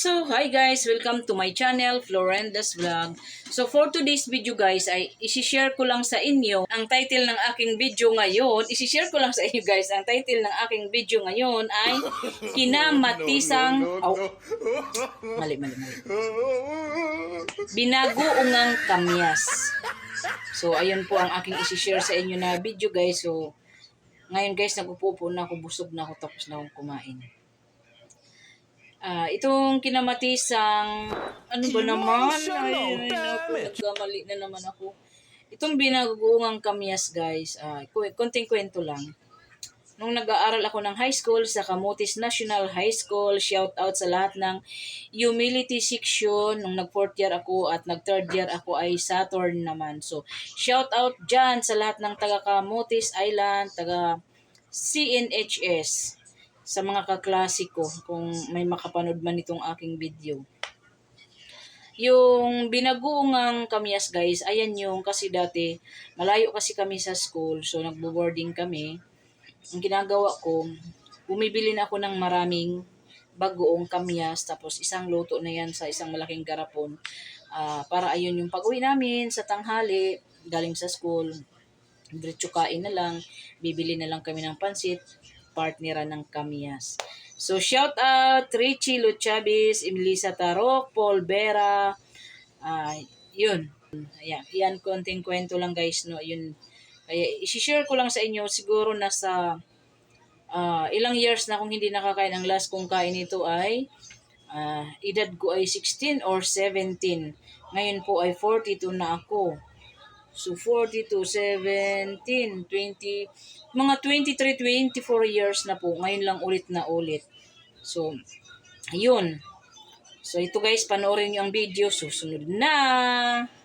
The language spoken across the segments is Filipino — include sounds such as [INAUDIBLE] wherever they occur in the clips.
So, hi guys! Welcome to my channel, Florenda's Vlog. So, for today's video guys, ay isishare ko lang sa inyo ang title ng aking video ngayon. Isishare ko lang sa inyo guys, ang title ng aking video ngayon ay [LAUGHS] Kinamatisang... Oh, mali, mali, mali. Binagoongang kamyas. So, ayun po ang aking isishare sa inyo na video guys. So, ngayon guys, nagupupo na ako, busog na ako, tapos na akong kumain. Ah, itong kinamatisang ano ba naman? Ay, ay, nagkamali na naman ako. Itong binagungang kamyas, guys. Ah, ku- konting kwento lang. Nung nag-aaral ako ng high school sa Camotes National High School, shout out sa lahat ng humility section. Nung nag-fourth year ako at nag-third year ako ay Saturn naman. So, shout out dyan sa lahat ng taga Camotes Island, taga CNHS sa mga kaklase ko kung may makapanood man itong aking video. Yung binaguungang kamyas guys, ayan yung kasi dati malayo kasi kami sa school so nagbo-boarding kami. Ang ginagawa ko, bumibili na ako ng maraming bagoong kamyas tapos isang luto na yan sa isang malaking garapon. Ah, para ayun yung pag-uwi namin sa tanghali galing sa school. Diretso kain na lang, bibili na lang kami ng pansit, partnera ng kamyas. So, shout out Richie Luchabis, Emilisa Tarok, Paul Vera, ah yun. Ayan, yan, konting kwento lang guys, no, yun. Kaya, isi-share ko lang sa inyo, siguro nasa ah, ilang years na akong hindi nakakain. Ang last kong kain ito ay, ah, edad ko ay 16 or 17. Ngayon po ay 42 na ako. So, 42, 17, 20, mga 23, 24 years na po. Ngayon lang ulit na ulit. So, ayun. So, ito guys, panoorin nyo ang video. Susunod na!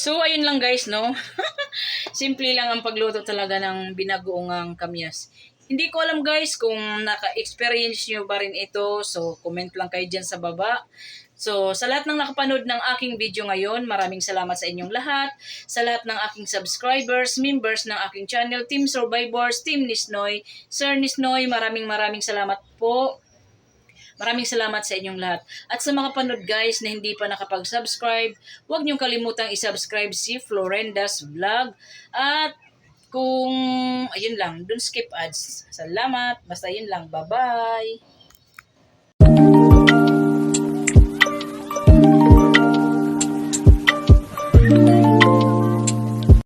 So, ayun lang guys, no? [LAUGHS] Simple lang ang pagluto talaga ng binagoong kamyas. Hindi ko alam guys kung naka-experience nyo ba rin ito. So, comment lang kayo dyan sa baba. So, sa lahat ng nakapanood ng aking video ngayon, maraming salamat sa inyong lahat. Sa lahat ng aking subscribers, members ng aking channel, Team Survivors, Team Nisnoy, Sir Nisnoy, maraming maraming salamat po. Maraming salamat sa inyong lahat. At sa mga panood guys na hindi pa nakapag-subscribe, huwag niyong kalimutang i-subscribe si Florenda's Vlog. At kung, ayun lang, don't skip ads. Salamat. Basta yun lang. Bye-bye.